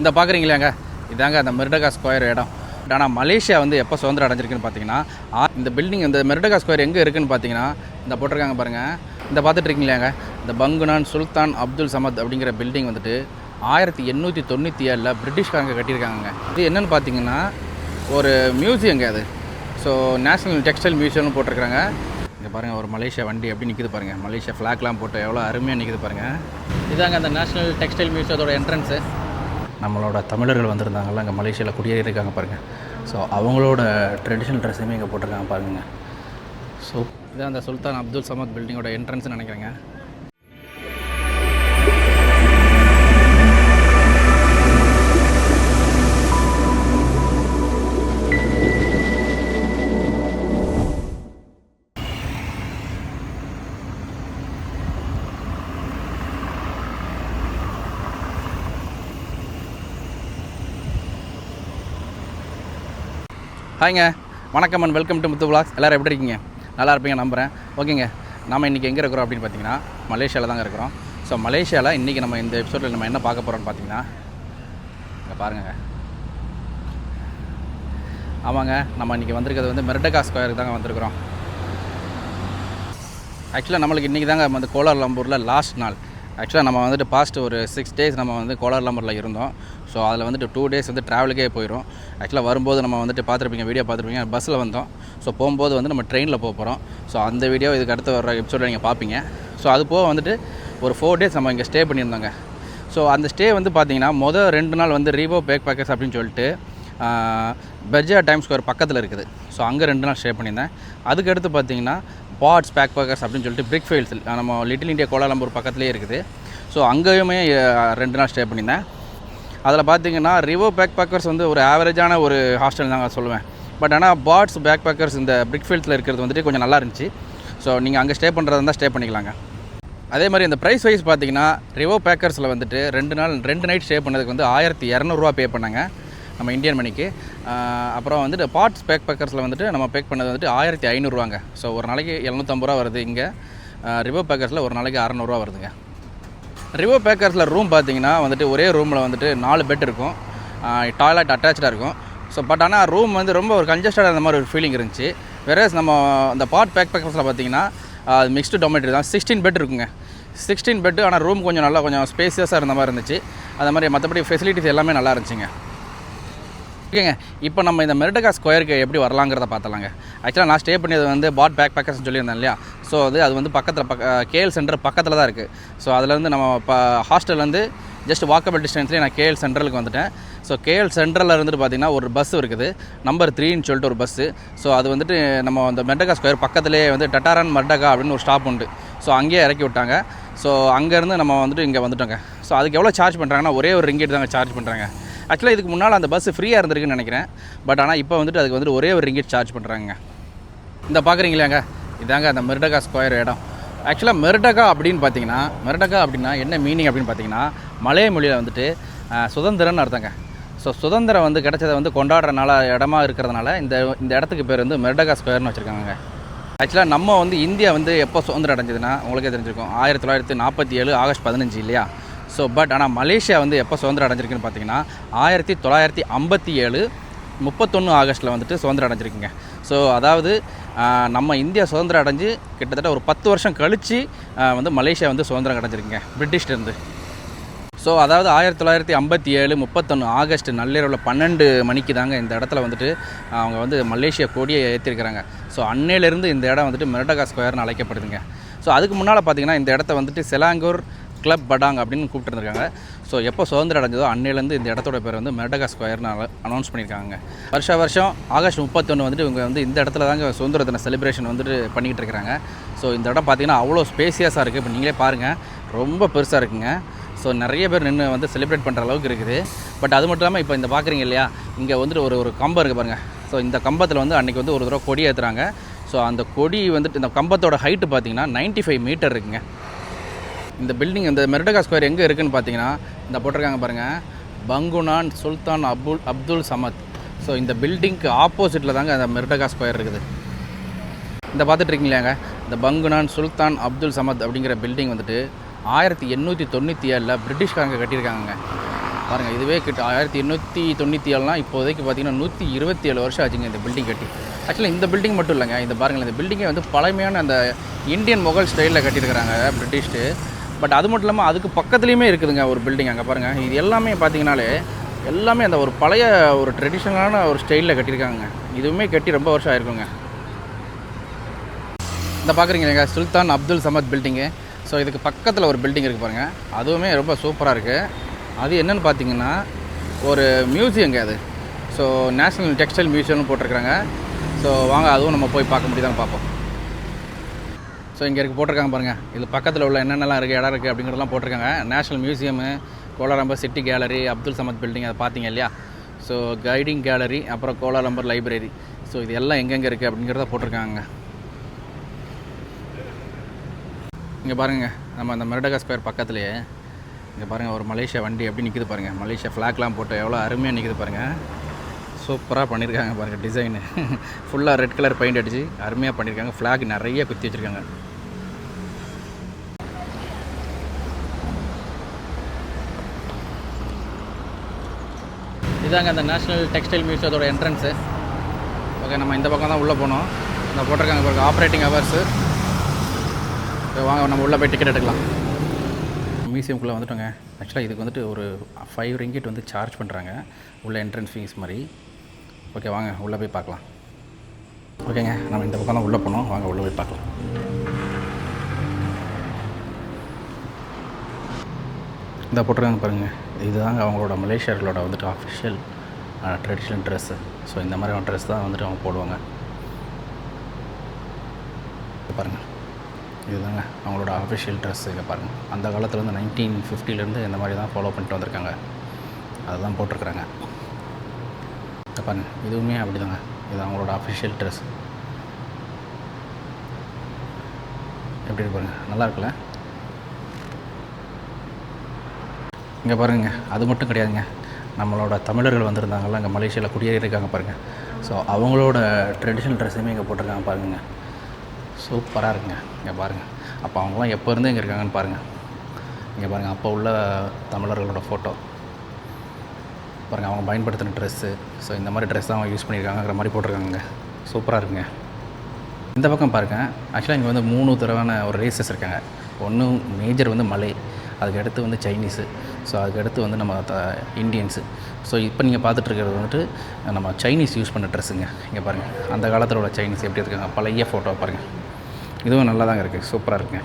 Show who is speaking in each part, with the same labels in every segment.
Speaker 1: இந்த பார்க்குறீங்களாங்க இதாங்க அந்த மெர்டகா ஸ்கொயர் இடம். ஆனால் மலேசியா வந்து எப்போ சுதந்திரம் அடைஞ்சிருக்குன்னு பார்த்தீங்கன்னா இந்த பில்டிங் இந்த மெர்டகா ஸ்கொயர் எங்கே இருக்குன்னு பார்த்தீங்கன்னா இந்த போட்டிருக்காங்க பாருங்கள் இந்த பார்த்துட்டு இருக்கீங்களாங்க? இந்த பங்குனான் சுல்தான் அப்துல் சமத் அப்படிங்கிற பில்டிங் வந்துட்டு ஆயிரத்தி எண்ணூற்றி தொண்ணூற்றி ஏழில் பிரிட்டிஷ்காரங்க கட்டியிருக்காங்க இது என்னென்னு பார்த்தீங்கன்னா ஒரு மியூசியங்க அது. ஸோ நேஷ்னல் டெக்ஸ்டைல் மியூசியம்னு போட்டிருக்கிறாங்க. இங்கே பாருங்கள் ஒரு மலேசியா வண்டி எப்படி நிற்குது பாருங்கள் மலேசியா ஃப்ளாக்லாம் போட்டு எவ்வளோ அருமையாக நிற்குது பாருங்கள் இதாங்க அந்த நேஷ்னல் டெக்ஸ்டைல் மியூசியத்தோட என்ட்ரன்ஸு நம்மளோட தமிழர்கள் வந்திருந்தாங்கல்ல அங்கே மலேசியாவில் குடியேறி இருக்காங்க பாருங்கள் ஸோ அவங்களோட ட்ரெடிஷ்னல் ட்ரெஸ்ஸுமே இங்கே போட்டிருக்காங்க பாருங்க. ஸோ இதான் அந்த சுல்தான் அப்துல் சமத் பில்டிங்கோட என்ட்ரன்ஸ்னு நினைக்கிறேங்க. ஹாய்ங்க. வணக்கம் and welcome to Muthu vlogs. எல்லோரும் எப்படி இருக்கீங்க? நல்லா இருப்பீங்க நம்புகிறேன் ஓகேங்க. நம்ம இன்றைக்கி எங்கே இருக்கிறோம் அப்படின்னு பார்த்தீங்கன்னா மலேசியாவில் தாங்க இருக்கிறோம். ஸோ மலேசியாவில் இன்றைக்கி நம்ம இந்த எபிசோடில் நம்ம என்ன பார்க்க போகிறோம்னு பார்த்தீங்கன்னா இங்கே பாருங்க. ஆமாங்க. நம்ம இன்றைக்கி வந்திருக்கிறது வந்து மெர்டகா ஸ்கொயருக்கு தாங்க வந்திருக்கிறோம். ஆக்சுவலாக நம்மளுக்கு இன்றைக்கி தாங்க வந்து கோலாலம்பூரில் லாஸ்ட் நாள். ஆக்சுவலாக நம்ம வந்துட்டு பாஸ்ட் ஒரு சிக்ஸ் டேஸ் நம்ம வந்து கோலாலம்பூரில் இருந்தோம். ஸோ அதில் வந்துட்டு டூ டேஸ் வந்து ட்ராவலுக்கே போயிடும் ஆக்சுவலாக வரும்போது நம்ம வந்துட்டு பார்த்துருப்பீங்க வீடியோ பார்த்துருப்பீங்க பஸ்ஸில் வந்தோம். ஸோ போகும்போது வந்து நம்ம ட்ரெயினில் போக போகிறோம் ஸோ அந்த வீடியோ இதுக்கு அடுத்து வர எபிசோட நீங்கள் பார்ப்பீங்க. ஸோ அது போக வந்துட்டு ஒரு ஃபோர் டேஸ் நம்ம இங்கே ஸ்டே பண்ணியிருந்தோங்க. ஸோ அந்த ஸ்டே வந்து பார்த்தீங்கன்னா மொதல் ரெண்டு நாள் வந்து ரீவோ பேக் பேக்கர்ஸ் அப்படின்னு சொல்லிட்டு பெர்ஜா டைம் ஸ்கொயர் பக்கத்தில் இருக்குது. ஸோ அங்கே ரெண்டு நாள் ஸ்டே பண்ணியிருந்தேன். அதுக்கடுத்து பார்த்தீங்கன்னா பாட்ஸ் பேக் பேக்கர்ஸ் அப்படின்னு சொல்லிட்டு பிரிக் ஃபீல்ட்ஸ் நம்ம லிட்டில் இண்டியா கோலாலம்பூர் பக்கத்துலேயே இருக்குது. ஸோ அங்கேயுமே ரெண்டு நாள் ஸ்டே பண்ணியிருந்தேன். அதில் பார்த்தீங்கன்னா ரிவோ பேக் பேக்கர்ஸ் வந்து ஒரு ஆவரேஜான ஒரு ஹாஸ்டல் தாங்க சொல்லுவேன். பட் ஆனால் பாட்ஸ் பேக் பேக்கர்ஸ் இந்த பிரிக் ஃபீல்ட்ஸில் இருக்கிறது வந்துட்டு கொஞ்சம் நல்லா இருந்துச்சு. ஸோ நீங்கள் அங்கே ஸ்டே பண்ணுறதா இருந்தால் ஸ்டே பண்ணிக்கலாங்க. அதே மாதிரி இந்த ப்ரைஸ் வைஸ் பார்த்தீங்கன்னா ரிவோ பேக்கர்ஸில் வந்துட்டு ரெண்டு நாள் ரெண்டு நைட் ஸ்டே பண்ணதுக்கு வந்து ஆயிரத்தி இரநூறுவா பே பண்ணாங்க. நம்ம இந்தியன் மணிக்கு. அப்புறம் வந்துட்டு பாட்ஸ் பேக் பேக்கர்ஸில் வந்துட்டு நம்ம பேக் பண்ணது வந்துட்டு ஆயிரத்தி ஐநூறுவாங்க. ஸோ ஒரு நாளைக்கு எழுநூற்றம்பது ரூபா வருது இங்கே. ரிவர் பேக்கர்ஸில் ஒரு நாளைக்கு அறநூறுவா வருதுங்க. ரிவர் பேக்கர்ஸில் ரூம் பார்த்தீங்கன்னா வந்துட்டு ஒரே ரூமில் வந்துட்டு நாலு பெட் இருக்கும். டாய்லெட் அட்டாச்சாக இருக்கும். ஸோ பட் ஆனால் ரூம் வந்து ரொம்ப ஒரு கன்ஜஸ்டடாக அந்த மாதிரி ஒரு ஃபீலிங் இருந்துச்சு. வேற நம்ம அந்த பாட் பேக் பேக்கர்ஸில் பார்த்தீங்கன்னா மிக்ஸ்டு டொமேட்ரி தான். சிக்ஸ்டீன் பெட் இருக்குங்க. சிக்ஸ்டீன் பெட்டு ஆனால் ரூம் கொஞ்சம் நல்லா கொஞ்சம் ஸ்பேசியஸாக இருந்த மாதிரி இருந்துச்சு. அது மாதிரி மற்றபடி ஃபெசிலிட்டிஸ் எல்லாமே நல்லா இருந்துச்சுங்க. ஓகேங்க. இப்போ நம்ம இந்த மெரிடகா ஸ்கொயருக்கு எப்படி வரலாங்கிறத பார்த்தலாங்க. ஆக்சுவலாக நான் ஸ்டே பண்ணியது வந்து பாட் பேக் பேக்கர்ஸ்னு சொல்லியிருந்தேன் இல்லையா? ஸோ அது அது வந்து பக்கத்தில் பக்க கேஎல் சென்டர் பக்கத்தில் தான் இருக்குது ஸோ அதுலேருந்து நம்ம இப்போ ஹாஸ்டல்லேருந்து ஜஸ்ட் வாக்கபிள் டிஸ்டன்ஸ்லேயே நான் கேஎல் சென்ட்ரலுக்கு வந்துட்டேன். ஸோ கேஎல் சென்ட்ரலில் இருந்துட்டு பார்த்தீங்கன்னா ஒரு பஸ் இருக்குது. நம்பர் த்ரீன்னு சொல்லிட்டு ஒரு பஸ்ஸு ஸோ அது வந்துட்டு நம்ம அந்த மெர்டகா ஸ்கொயர் பக்கத்துலேயே வந்து டட்டாரன் மர்டகா அப்படின்னு ஒரு ஸ்டாப் உண்டு. ஸோ அங்கேயே இறக்கி விட்டாங்க. ஸோ அங்கேருந்து நம்ம வந்துட்டு இங்கே வந்துட்டோங்க. ஸோ அதுக்கு எவ்வளோ சார்ஜ் பண்ணுறாங்கன்னா ஒரே ஒரு ரிங்கெட் தாங்க சார்ஜ் பண்ணுறாங்க ஆக்சுவலாக இதுக்கு முன்னால் அந்த பஸ் ஃப்ரீயாக இருந்திருக்குன்னு நினைக்கிறேன். பட் ஆனால் இப்போ வந்துட்டு அதுக்கு வந்துட்டு ஒரே ஒரு ரிங்கெட் சார்ஜ் பண்ணுறாங்க இந்த பார்க்குறீங்களாங்க இதாங்க அந்த மெர்டகா ஸ்கொயர் இடம். ஆக்சுவலாக மெர்டகா அப்படின்னு பார்த்தீங்கன்னா மெர்டகா அப்படின்னா என்ன மீனிங் அப்படின்னு பார்த்தீங்கன்னா மலைய மொழியில் வந்துட்டு சுதந்திரம்னு அர்த்தங்க. ஸோ சுதந்திரம் வந்து கிடச்சதை வந்து கொண்டாடுறனால இடமா இருக்கிறதுனால இந்த இந்த இடத்துக்கு பேர் வந்து மெர்டகா ஸ்கொயர்னு வச்சுருக்காங்க ஆக்சுவலாக நம்ம வந்து இந்தியா வந்து எப்போ சுதந்திரம் அடைஞ்சதுன்னா உங்களுக்கே தெரிஞ்சிருக்கும். ஆயிரத்தி தொள்ளாயிரத்தி நாற்பத்தி ஏழு ஆகஸ்ட் பதினஞ்சு இல்லையா? ஸோ பட் ஆனால் மலேசியா வந்து எப்போ சுதந்திரம் அடைஞ்சிருக்குன்னு பார்த்தீங்கன்னா ஆயிரத்தி தொள்ளாயிரத்தி ஐம்பத்தி ஏழு முப்பத்தொன்று ஆகஸ்ட்டில் வந்துட்டு சுதந்திரம் அடைஞ்சிருக்குங்க. ஸோ அதாவது நம்ம இந்தியா சுதந்திரம் அடைஞ்சு கிட்டத்தட்ட ஒரு பத்து வருஷம் கழித்து வந்து மலேசியா வந்து சுதந்திரம் அடைஞ்சிருக்குங்க பிரிட்டிஷ்லேருந்து ஸோ அதாவது ஆயிரத்தி தொள்ளாயிரத்தி ஐம்பத்தி ஏழு முப்பத்தொன்று ஆகஸ்ட் நள்ளிரவில் பன்னெண்டு மணிக்கு தாங்க இந்த இடத்துல வந்துட்டு அவங்க வந்து மலேசியா கொடியை ஏற்றிருக்கிறாங்க ஸோ அன்னையிலேருந்து இந்த இடம் வந்துட்டு மெரடகா ஸ்கொயர்னு அழைக்கப்படுதுங்க. ஸோ அதுக்கு முன்னால் பார்த்தீங்கன்னா இந்த இடத்த வந்துட்டு செலாங்கூர் கிளப் படாங் அப்படின்னு கூப்பிட்டுருந்துருக்காங்க. ஸோ எப்போ சுதந்திரம் அடைஞ்சதோ அன்னையிலேருந்து இந்த இடத்தோட பேர் வந்து மெரடகா ஸ்கொயர்னு அனௌன்ஸ் பண்ணியிருக்காங்க. வருஷ வருஷம் ஆகஸ்ட் முப்பத்தொன்று வந்துட்டு இவங்க வந்து இந்த இடத்துல தாங்க சுதந்திர தின செலிப்ரேஷன் வந்துட்டு பண்ணிக்கிட்டு இருக்கிறாங்க. ஸோ இந்த இடம் பார்த்தீங்கன்னா அவ்வளோ ஸ்பேசியஸாக இருக்குது இப்போ நீங்களே பாருங்கள் ரொம்ப பெருசாக இருக்குங்க. ஸோ நிறைய பேர் நின்று வந்து செலிப்ரேட் பண்ணுற அளவுக்கு இருக்குது. பட் அது மட்டும் இல்லாமல் இப்போ இந்த பார்க்குறீங்க இல்லையா? இங்கே வந்துட்டு ஒரு ஒரு கம்பம் இருக்குது பாருங்கள் ஸோ இந்த கம்பத்தில் வந்து அன்றைக்கி வந்து ஒரு தடவை கொடி ஏற்றுறாங்க ஸோ அந்த கொடி வந்துட்டு இந்த கம்பத்தோட ஹைட்டு பார்த்தீங்கன்னா 95 ஃபைவ் மீட்டர் இருக்குங்க. இந்த பில்டிங் இந்த மெர்டகா ஸ்கொயர் எங்கே இருக்குன்னு பார்த்தீங்கன்னா இந்த போட்டிருக்காங்க பாருங்கள் பங்குனான் Sultan Abul Abdul Samad. So இந்த பில்டிங்க்கு ஆப்போசிட்டில் தாங்க அந்த மெர்டகா ஸ்கொயர் இருக்குது. இந்த பார்த்துட்ருக்கீங்களாங்க? இந்த பங்குனான் சுல்தான் அப்துல் சமத் அப்படிங்கிற பில்டிங் வந்துட்டு ஆயிரத்தி எண்ணூற்றி தொண்ணூற்றி ஏழில் பிரிட்டிஷ்காரங்க கட்டியிருக்காங்க பாருங்கள் இதுவே கிட்ட ஆயிரத்தி எண்ணூற்றி தொண்ணூற்றி ஏழுலாம் இப்போதைக்கு பார்த்தீங்கன்னா நூற்றி இருபத்தி ஏழு வருஷம் ஆச்சுங்க இந்த பில்டிங் கட்டி. ஆக்சுவலாக இந்த பில்டிங் மட்டும் இல்லைங்க. இந்த பாருங்கள் இந்த பில்டிங்கை வந்து பழமையான அந்த இந்தியன் முகல் ஸ்டைலில் கட்டியிருக்கிறாங்க பிரிட்டிஷ்டு. பட் அது மட்டும் இல்லாமல் அதுக்கு பக்கத்துலேயுமே இருக்குதுங்க ஒரு பில்டிங் அங்கே பாருங்கள் இது எல்லாமே பார்த்தீங்கனாலே எல்லாமே அந்த ஒரு பழைய ஒரு ட்ரெடிஷ்னலான ஒரு ஸ்டைலில் கட்டியிருக்காங்க இதுவுமே கட்டி ரொம்ப வருஷம் ஆயிருக்குங்க. இந்த பார்க்குறீங்க Sultan Abdul Samad building so இதுக்கு பக்கத்தில் ஒரு பில்டிங் இருக்குது பாருங்கள் அதுவுமே ரொம்ப சூப்பராக இருக்குது அது என்னென்னு பார்த்தீங்கன்னா ஒரு மியூசியங்க அது. ஸோ நேஷ்னல் டெக்ஸ்டைல் மியூசியம்னு போட்டிருக்கிறாங்க. ஸோ வாங்க அதுவும் நம்ம போய் பார்க்க முடியுதான்னு பார்ப்போம். ஸோ இங்கே இருக்குது போட்டிருக்காங்க பாருங்கள் இது பக்கத்தில் உள்ள என்னென்னலாம் இருக்குது இடம் இருக்குது அப்படிங்கிறதெல்லாம் போட்டிருக்காங்க. National museum Kuala Lumpur city gallery Abdul Samad building அதை பார்த்தீங்க இல்லையா? ஸோ கைடிங் கேலரி அப்புறம் கோலாலம்பர் லைப்ரரி ஸோ இது எல்லாம் எங்கெங்கே இருக்குது அப்படிங்கிறத போட்டிருக்காங்க. இங்கே பாருங்க நம்ம அந்த மெரடகா ஸ்கொயர் பக்கத்துலேயே இங்கே பாருங்கள் ஒரு மலேசியா வண்டி எப்படி நிற்குது பாருங்கள் மலேசியா ஃப்ளாக்லாம் போட்டு எவ்வளோ அருமையாக நிற்குது பாருங்கள் சூப்பராக பண்ணியிருக்காங்க பாருங்கள் டிசைனு ஃபுல்லாக ரெட் கலர் பெயிண்ட் அடித்து அருமையாக பண்ணியிருக்காங்க ஃப்ளாக் நிறைய குத்தி வச்சுருக்காங்க. இதாங்க அந்த நேஷ்னல் டெக்ஸ்டைல் மியூசியத்தோட என்ட்ரன்ஸு ஓகே நம்ம இந்த பக்கம் தான் உள்ளே போனோம். இந்த போட்டிருக்காங்க பாருங்க ஆப்ரேட்டிங் ஹவர்ஸு வாங்க நம்ம உள்ளே போய் டிக்கெட் எடுக்கலாம். மியூசியம்குள்ளே வந்துட்டோங்க. ஆக்சுவலாக இதுக்கு வந்துட்டு ஒரு ஃபைவ் ரிங்கிட் வந்து சார்ஜ் பண்ணுறாங்க உள்ள என்ட்ரன்ஸ் ஃபீஸ் மாதிரி. ஓகே வாங்க உள்ளே போய் பார்க்கலாம். ஓகேங்க நம்ம இந்த பக்கம் தான் உள்ளே போனோம். வாங்க உள்ளே போய் பார்க்கலாம். இந்த போட்டிருக்காங்க பாருங்கள் இதுதாங்க அவங்களோட மலேசியர்களோட வந்துட்டு அஃபிஷியல் ட்ரெடிஷ்னல் ட்ரெஸ்ஸு ஸோ இந்த மாதிரி ட்ரெஸ் தான் வந்துட்டு அவங்க போடுவாங்க. பாருங்கள் இதுதாங்க அவங்களோட அஃபிஷியல் ட்ரெஸ் இங்கே பாருங்கள் அந்த காலத்தில் வந்து நைன்டீன் ஃபிஃப்டிலேருந்து இந்த மாதிரி தான் ஃபாலோ பண்ணிட்டு வந்திருக்காங்க. அதுதான் போட்டிருக்குறாங்க. இங்க பாருங்க. இதுவுமே அப்படி தாங்க இது அவங்களோட அஃபிஷியல் ட்ரெஸ் எப்படி பாருங்கள் நல்லா இருக்குல்ல? இங்கே பாருங்க. அது மட்டும் கிடையாதுங்க. நம்மளோட தமிழர்கள் வந்திருந்தாங்கல்ல இங்கே மலேசியாவில் குடியேறி இருக்காங்க பாருங்கள் ஸோ அவங்களோட ட்ரெடிஷ்னல் ட்ரெஸ்ஸுமே இங்கே போட்டிருக்காங்க பாருங்க. சூப்பராக இருக்குங்க. இங்கே பாருங்கள் அப்போ அவங்களாம் எப்போ இருந்து இங்கே இருக்காங்கன்னு பாருங்கள் இங்கே பாருங்கள் அப்போ உள்ள தமிழர்களோட ஃபோட்டோ பாருங்கள் அவங்க பயன்படுத்தின ட்ரெஸ்ஸு ஸோ இந்த மாதிரி ட்ரெஸ் தான் அவங்க யூஸ் பண்ணியிருக்காங்கிற மாதிரி போட்டிருக்காங்க. சூப்பராக இருக்குங்க. இந்த பக்கம் பாருங்க. ஆக்சுவலாக இங்கே வந்து மூணு தடவான ஒரு ரேசஸ் இருக்காங்க. ஒன்று மேஜர் வந்து மலை அதுக்கு அடுத்து வந்து சைனீஸு ஸோ அதுக்கடுத்து வந்து நம்ம த இந்தியன்ஸு ஸோ இப்போ நீங்கள் பார்த்துட்ருக்கிறது வந்துட்டு நம்ம சைனீஸ் யூஸ் பண்ண ட்ரெஸ்ஸுங்க இங்கே பாருங்கள் அந்த காலத்தில் உள்ள சைனீஸ் எப்படி இருக்காங்க? பழைய ஃபோட்டோ பாருங்கள் இதுவும் நல்லா தாங்க இருக்குது சூப்பராக இருக்குங்க.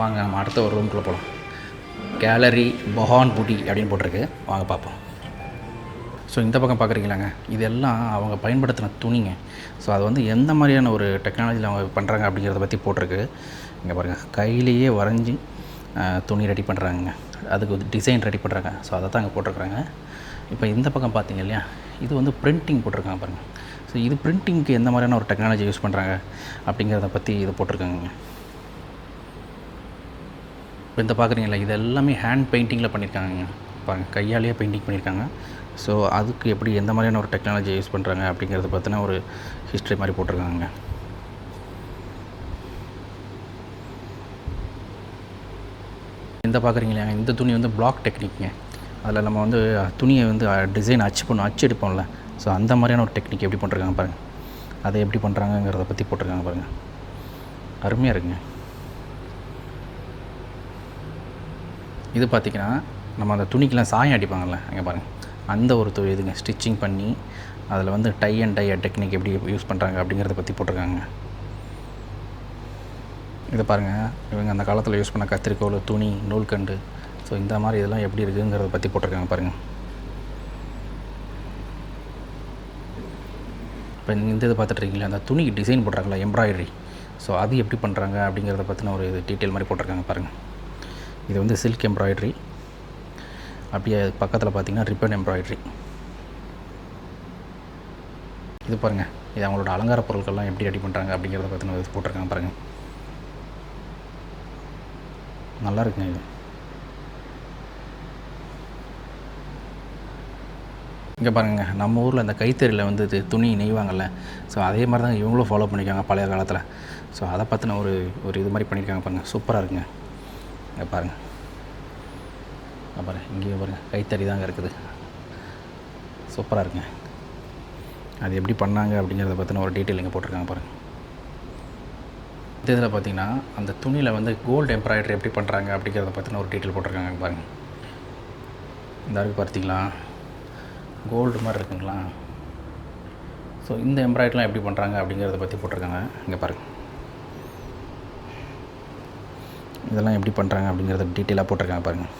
Speaker 1: வாங்க நம்ம அடுத்த ஒரு ரூம்குள்ளே போகலாம் கேலரி பொஹான் புடி அப்படின்னு போட்டிருக்கு. வாங்க பார்ப்போம். ஸோ இந்த பக்கம் பார்க்குறீங்களாங்க? இதெல்லாம் அவங்க பயன்படுத்தின துணிங்க. ஸோ அது வந்து எந்த மாதிரியான ஒரு டெக்னாலஜியில் அவங்க பண்ணுறாங்க அப்படிங்கிறத பற்றி போட்டிருக்கு. இங்கே பாருங்கள் கையிலேயே வரைஞ்சி துணி ரெடி பண்ணுறாங்க அதுக்கு டிசைன் ரெடி பண்ணுறாங்க ஸோ அதை தான் அங்கே போட்டிருக்குறாங்க. இப்போ இந்த பக்கம் பார்த்தீங்க இல்லையா? இது வந்து பிரிண்டிங் போட்டிருக்காங்க பாருங்கள் ஸோ இது பிரிண்டிங்க்கு எந்த மாதிரியான ஒரு டெக்னாலஜி யூஸ் பண்ணுறாங்க அப்படிங்கிறத பற்றி இது போட்டிருக்காங்க இப்போ இந்த பார்க்குறீங்களா இது எல்லாமே ஹேண்ட் பெயிண்டிங்கில் பண்ணியிருக்காங்க பாருங்கள் கையாலேயே பெயிண்டிங் பண்ணியிருக்காங்க. ஸோ அதுக்கு எப்படி எந்த மாதிரியான ஒரு டெக்னாலஜி யூஸ் பண்ணுறாங்க அப்படிங்கிறத பற்றின ஒரு ஹிஸ்ட்ரி மாதிரி போட்டிருக்காங்க இந்த பார்க்குறீங்களா இந்த துணி வந்து பிளாக் டெக்னிக்ங்க அதில் நம்ம வந்து துணியை வந்து டிசைன் அச்சு பண்ணோம் அச்சு எடுப்போம்ல. ஸோ அந்த மாதிரியான ஒரு டெக்னிக் எப்படி பண்ணுறாங்க பாருங்கள் அதை எப்படி பண்ணுறாங்கங்கிறத பற்றி போட்டிருக்காங்க பாருங்கள் அருமையாக இருக்குங்க. இது பார்த்திங்கன்னா நம்ம அந்த துணிக்கெலாம் சாயம் அடிப்பாங்கள்ல அங்கே பாருங்கள் அந்த ஒரு தொழில் இதுங்க ஸ்டிச்சிங் பண்ணி அதில் வந்து டை அண்ட் டை டெக்னிக் எப்படி யூஸ் பண்ணுறாங்க அப்படிங்கிறத பற்றி போட்டிருக்காங்க. இதை பாருங்கள் இவங்க அந்த காலத்தில் யூஸ் பண்ண கத்திரிக்கோல் துணி நூல்கண்டு. ஸோ இந்த மாதிரி இதெல்லாம் எப்படி இருக்குங்கிறத பற்றி போட்டிருக்காங்க பாருங்கள் இப்போ இந்த இது பார்த்துட்ருக்கீங்களா அந்த துணிக்கு டிசைன் போடுறாங்களா எம்ப்ராய்டரி ஸோ அது எப்படி பண்ணுறாங்க அப்படிங்கிறத பற்றின ஒரு டீட்டெயில் மாதிரி போட்டிருக்காங்க பாருங்கள் இது வந்து சில்க் எம்ப்ராய்டரி அப்படியே பக்கத்தில் பார்த்தீங்கன்னா ரிப்பன் எம்ப்ராய்டரி இது பாருங்கள் இது அவங்களோட அலங்கார பொருட்கள்லாம் எப்படி ரெடி பண்ணுறாங்க அப்படிங்கிறத பற்றின இது போட்டிருக்காங்க பாருங்கள் நல்லா இருக்குங்க இது. இங்கே பாருங்க நம்ம ஊரில் இந்த கைத்தறியில் வந்து இது துணி நெய்வாங்கல்ல ஸோ அதே மாதிரி தான் இவங்களும் ஃபாலோ பண்ணியிருக்காங்க பழைய காலத்தில். ஸோ அதை பற்றின ஒரு ஒரு இது மாதிரி பண்ணியிருக்காங்க பாருங்கள் சூப்பராக இருக்குங்க. இங்கே பாருங்கள் அப்புறம் இங்கேயே பாருங்கள் கைத்தறி தாங்க இருக்குது. சூப்பராக இருக்குங்க. அது எப்படி பண்ணாங்க அப்படிங்கிறத பற்றின ஒரு டீட்டெயில் இங்கே போட்டிருக்காங்க பாருங்கள் இந்த இதில் பார்த்தீங்கன்னா அந்த துணியில் வந்து கோல்டு எம்ப்ராய்டரி எப்படி பண்ணுறாங்க அப்படிங்கிறத பற்றின ஒரு டீட்டெயில் போட்டிருக்காங்க பாருங்கள் இந்த அளவுக்கு பார்த்தீங்களா கோல்டு மாதிரி இருக்குங்களா? ஸோ இந்த எம்ப்ராய்டரிலாம் எப்படி பண்ணுறாங்க அப்படிங்கிறத பற்றி போட்டிருக்காங்க. இங்கே பாருங்கள் இதெல்லாம் எப்படி பண்ணுறாங்க அப்படிங்கிறத டீட்டெயிலாக போட்டிருக்காங்க பாருங்கள்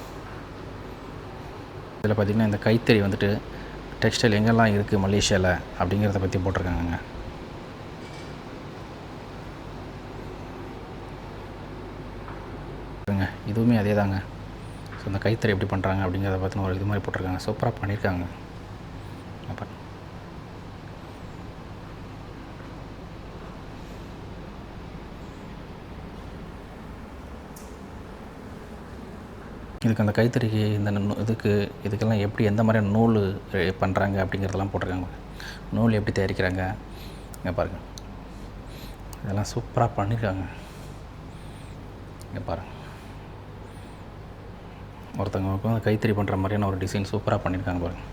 Speaker 1: இதில் பார்த்திங்கன்னா இந்த கைத்தறி வந்துட்டு டெக்ஸ்டைல் எங்கெல்லாம் இருக்குது மலேசியாவில் அப்படிங்கிறத பற்றி போட்டிருக்காங்கங்க. இதுவுமே அதே தாங்க ஸோ இந்த கைத்தறி எப்படி பண்ணுறாங்க அப்படிங்கிறத பற்றின ஒரு இது மாதிரி போட்டிருக்காங்க. சூப்பராக பண்ணியிருக்காங்க அப்போ இதுக்கு அந்த கைத்தறிக்கு இந்த இதுக்கு இதுக்கெல்லாம் எப்படி எந்த மாதிரியான நூல் பண்ணுறாங்க அப்படிங்கிறதெல்லாம் போட்டிருக்காங்க. நூல் எப்படி தயாரிக்கிறாங்க? இங்கே பாருங்கள் இதெல்லாம் சூப்பராக பண்ணியிருக்காங்க இங்கே பாருங்கள் ஒருத்தவங்க உட்காந்து கைத்தறி பண்ணுற மாதிரியான ஒரு டிசைன் சூப்பராக பண்ணியிருக்காங்க பாருங்கள்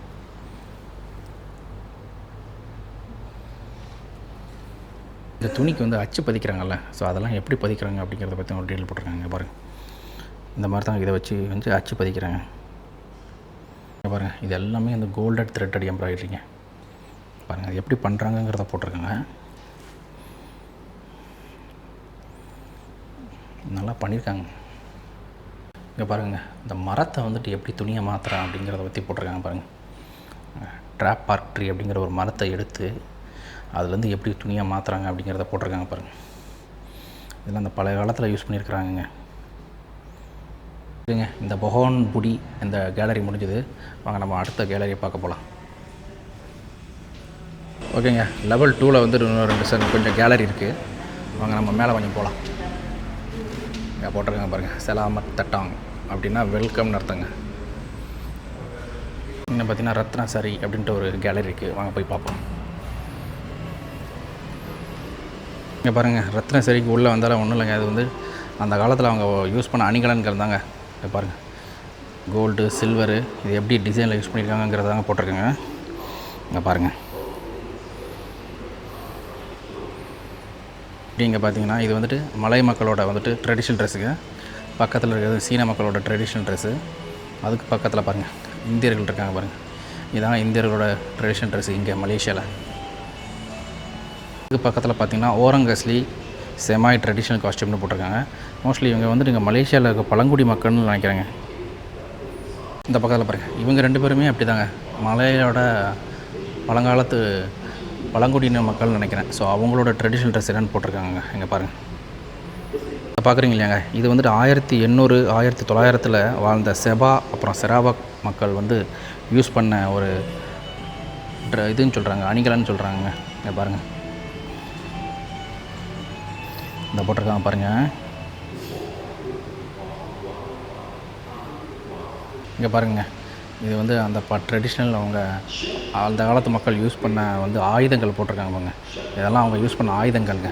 Speaker 1: இந்த துணிக்கு வந்து அச்சு பதிக்கிறாங்கல்ல ஸோ அதெல்லாம் எப்படி பதிக்கிறாங்க அப்படிங்கிறத பற்றி ஒரு டீட்டெயில் போட்டிருக்காங்க. பாருங்கள் இந்த மாதிரி தான் இதை வச்சு வந்து அச்சு பதிக்கிறாங்க பாருங்கள் இது எல்லாமே இந்த கோல்டட் த்ரெட்டட் எம்ப்ராய்டரிங்க பாருங்கள் அது எப்படி பண்ணுறாங்கங்கிறத போட்டிருக்காங்க. நல்லா பண்ணியிருக்காங்க. இங்கே பாருங்கள் இந்த மரத்தை வந்துட்டு எப்படி துணியை மாற்றுறான் அப்படிங்கிறத பற்றி போட்டிருக்காங்க பாருங்கள் ட்ராப் பார்க் ட்ரீ அப்படிங்கிற ஒரு மரத்தை எடுத்து அதுலேருந்து எப்படி துணியை மாற்றுறாங்க அப்படிங்கிறத போட்டிருக்காங்க பாருங்கள் இதெல்லாம் அந்த பழைய காலத்தில் யூஸ் பண்ணியிருக்கிறாங்கங்க. இருக்குங்க இந்த பொஹோன் புடி இந்த கேலரி முடிஞ்சது. வாங்க நம்ம அடுத்த கேலரியை பார்க்க போகலாம் ஓகேங்க. லெவல் டூவில் வந்து இன்னும் ரெண்டு சார் கொஞ்சம் கேலரி இருக்குது வாங்க நம்ம மேலே கொஞ்சம் போகலாம் இங்கே போட்டிருக்காங்க பாருங்கள் செலாமத் தட்டாங் அப்படின்னா வெல்கம்னு அர்த்தங்க. இன்னும் பார்த்தீங்கன்னா ரத்னா சாரி அப்படின்ட்டு ஒரு கேலரி இருக்குது வாங்க போய் பார்ப்போம். இங்கே பாருங்கள் ரத்ன சரிக்கு உள்ளே வந்தாலும் ஒன்றும் இல்லைங்க. அது வந்து அந்த காலத்தில் அவங்க யூஸ் பண்ண அணிகலன்கள் தாங்க. இதை பாருங்கள் கோல்டு சில்வரு இது எப்படி டிசைனில் யூஸ் பண்ணியிருக்காங்கங்கிறதாங்க போட்டிருக்கேங்க. இங்கே பாருங்கள் இங்கே பார்த்தீங்கன்னா இது வந்துட்டு மலை மக்களோட வந்துட்டு ட்ரெடிஷ்னல் ட்ரெஸ்ஸுங்க பக்கத்தில் இருக்கிறது சீன மக்களோட ட்ரெடிஷ்னல் ட்ரெஸ்ஸு அதுக்கு பக்கத்தில் பாருங்கள் இந்தியர்கள் இருக்காங்க பாருங்கள் இதான் இந்தியர்களோட ட்ரெடிஷ்னல் ட்ரெஸ்ஸு இங்கே மலேசியாவில் இதுக்கு பக்கத்தில் பார்த்தீங்கன்னா ஓரங்கஸ்லி செமாய் ட்ரெடிஷ்னல் காஸ்டியூம்னு போட்டிருக்காங்க. மோஸ்ட்லி இவங்க வந்துட்டு இங்கே மலேசியாவில் இருக்க பழங்குடி மக்கள்னு நினைக்கிறாங்க. இந்த பக்கத்தில் பாருங்கள் இவங்க ரெண்டு பேருமே அப்படி தாங்க மலையோட பழங்காலத்து பழங்குடியின மக்கள்னு நினைக்கிறேன். ஸோ அவங்களோட ட்ரெடிஷ்னல் ட்ரெஸ் என்னென்னு போட்டிருக்காங்க இங்கே பாருங்கள் இதை பார்க்குறீங்க இல்லையாங்க? இது வந்துட்டு ஆயிரத்தி எண்ணூறு ஆயிரத்தி தொள்ளாயிரத்தில் வாழ்ந்த செபா அப்புறம் செராபாக் மக்கள் வந்து யூஸ் பண்ண ஒரு ட்ர இதுன்னு சொல்கிறாங்க அணிகலன்னு சொல்கிறாங்க இங்கே பாருங்கள் இந்த போட்டிருக்காங்க பாருங்கள் இங்கே பாருங்க. இது வந்து அந்த ப ட்ரெடிஷ்னல் அவங்க அந்த காலத்து மக்கள் யூஸ் பண்ண வந்து ஆயுதங்கள் போட்டிருக்காங்க பாருங்க. இதெல்லாம் அவங்க யூஸ் பண்ண ஆயுதங்கள்ங்க.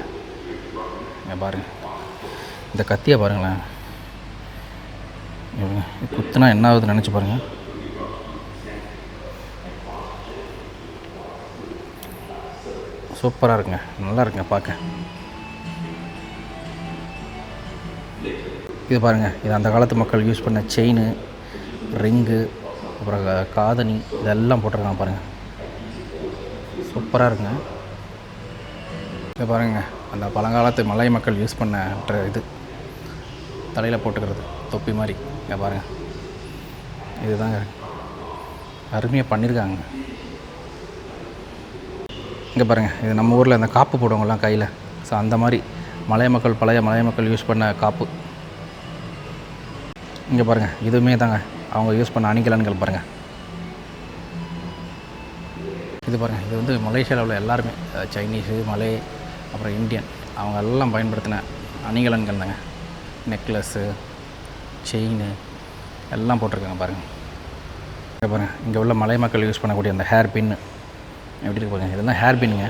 Speaker 1: இங்கே பாருங்கள் இந்த கத்தியை பாருங்களேன். குத்துனா என்ன ஆகுதுன்னு நினச்சி பாருங்கள் சூப்பராக இருக்குங்க. நல்லா இருக்குங்க பார்க்க. இது பாருங்கள் இது அந்த காலத்து மக்கள் யூஸ் பண்ண செயின் ரிங்கு அப்புறம் கா- காதணி இதெல்லாம் போட்டிருக்காங்க பாருங்கள் சூப்பராக இருக்குங்க. இதை பாருங்க அந்த பழங்காலத்து மலை மக்கள் யூஸ் பண்ண இது. தலையில் போட்டுக்கிறது தொப்பி மாதிரி. இங்கே பாருங்கள் இதுதாங்க. அருமையாக பண்ணியிருக்காங்க இங்கே பாருங்கள் இது நம்ம ஊரில் இந்த காப்பு போடுவாங்கலாம் கையில். ஸோ அந்த மாதிரி மலைய மக்கள் பழைய மலைய மக்கள் யூஸ் பண்ண காப்பு. இங்கே பாருங்கள் இதுவுமே தாங்க அவங்க யூஸ் பண்ண அணிகலன்கள் பாருங்கள் இது பாருங்கள் இது வந்து மலேசியாவில் உள்ள எல்லாருமே சைனீஸு மலே அப்புறம் இந்தியன் அவங்க எல்லாம் பயன்படுத்தின அணிகலன்கள் தாங்க. நெக்லஸ்ஸு செயின் எல்லாம் போட்டிருக்காங்க பாருங்கள் இங்கே பாருங்கள் இங்கே உள்ள மலை மக்கள் யூஸ் பண்ணக்கூடிய அந்த ஹேர் பின்னு எப்படி இருக்கு பாருங்கள் இதெல்லாம் ஹேர் பின்னுங்க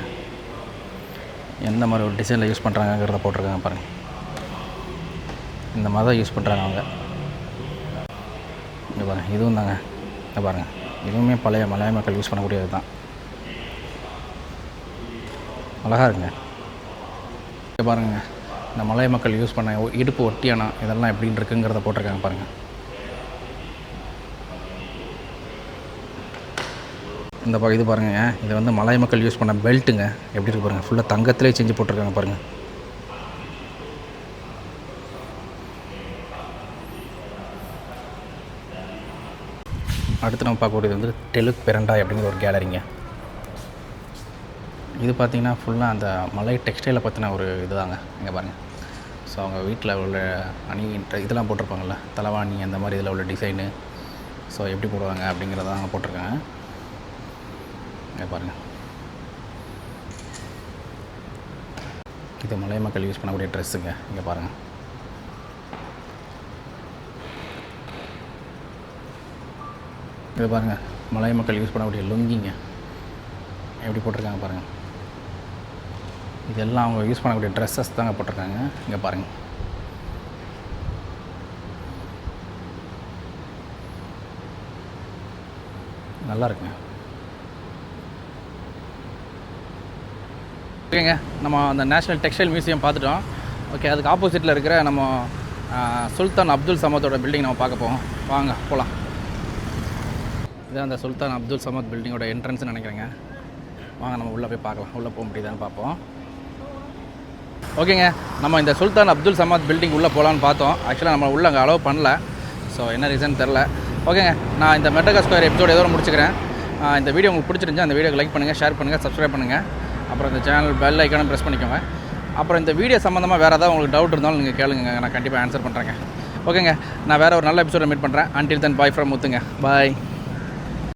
Speaker 1: எந்த மாதிரி ஒரு டிசைனில் யூஸ் பண்ணுறாங்கங்கிறத போட்டிருக்காங்க பாருங்கள் இந்த மாதிரி தான் யூஸ் பண்ணுறாங்க அவங்க. பாருங்கள் பாருங்க இதுவும் தாங்க. இதை பாருங்கள் இதுவுமே பழைய மலைய மக்கள் யூஸ் பண்ணக்கூடியது தான். அழகாக இருக்குங்க. இதை பாருங்க இந்த மலைய மக்கள் யூஸ் பண்ண ஒ- இடுப்பு ஒட்டியானா இதெல்லாம் எப்படின்னு இருக்குங்கிறத போட்டிருக்காங்க பாருங்கள் இந்த பா இது பாருங்க இது வந்து மலை மக்கள் யூஸ் பண்ண பெல்ட்டுங்க எப்படி இருக்கு பாருங்கள் ஃபுல்லாக தங்கத்திலே செஞ்சு போட்டிருக்காங்க பாருங்கள் அடுத்து நம்ம பார்க்கக்கூடியது வந்து டெலுக் பெரண்டாய் அப்படிங்கிற ஒரு கேலரிங்க. இது பார்த்திங்கன்னா ஃபுல்லாக அந்த மலை டெக்ஸ்டைலை பற்றின ஒரு இதுதாங்க இங்கே பாருங்கள் ஸோ அவங்க வீட்டில் உள்ள அணி இதெல்லாம் போட்டிருப்பாங்கள்ல தலைவாணி அந்த மாதிரி இதில் உள்ள டிசைனு ஸோ எப்படி போடுவாங்க அப்படிங்கிறத அங்கே போட்டிருக்காங்க. இங்கே பாருங்கள் இது மலை மக்கள் யூஸ் பண்ணக்கூடிய ட்ரெஸ்ஸுங்க இங்கே பாருங்கள் இது பாருங்கள் மலை மக்கள் யூஸ் பண்ணக்கூடிய லுங்கிங்க. எப்படி போட்டிருக்காங்க பாருங்கள் இதெல்லாம் அவங்க யூஸ் பண்ணக்கூடிய ட்ரெஸ்ஸஸ் தாங்க போட்டிருக்காங்க. இங்கே பாருங்கள் நல்லா இருக்குங்க. ஓகேங்க. நம்ம அந்த நேஷ்னல் டெக்ஸ்டைல் மியூசியம் பார்த்துட்டோம். ஓகே அதுக்கு ஆப்போசிட்டில் இருக்கிற நம்ம சுல்தான் அப்துல் சமத்தோட பில்டிங் நம்ம பார்க்க போவோம் வாங்க போகலாம் இது அந்த சுல்தான் அப்துல் சமத் பில்டிங்கோட என்ட்ரன்ஸ்னு நினைக்கிறேங்க. வாங்க நம்ம உள்ளே போய் பார்க்கலாம். உள்ளே போக முடியுதான்னு பார்ப்போம். ஓகேங்க நம்ம இந்த சுல்தான் அப்துல் சமத் பில்டிங் உள்ளே போகலான்னு பார்த்தோம். ஆக்சுவலாக நம்ம உள்ளே அங்கே அலோவ் பண்ணல. ஸோ என்ன ரீசன் தெரில ஓகேங்க நான் இந்த மெட்டகா ஸ்கொயர் எபிசோட் ஏதோ முடிச்சுக்கிறேன். இந்த வீடியோ உங்களுக்கு பிடிச்சிருந்துச்சு அந்த வீடியோக்கு லைக் பண்ணுங்கள் ஷேர் பண்ணுங்கள் சப்ஸ்கிரைப் பண்ணுங்கள் அப்புறம் இந்த சேனல் பெல் ஐக்கானும் ப்ரெஸ் பண்ணிக்கோங்க. அப்புறம் இந்த வீடியோ சம்மந்தமாக வேறு ஏதாவது உங்களுக்கு டவுட் இருந்தாலும் நீங்கள் கேளுங்க நான் கண்டிப்பாக ஆன்சர் பண்ணுறேங்க ஓகேங்க நான் வேறு ஒரு நல்ல எபிசோட மீட் பண்ணுறேன் until than bye from முத்துங்க. Bye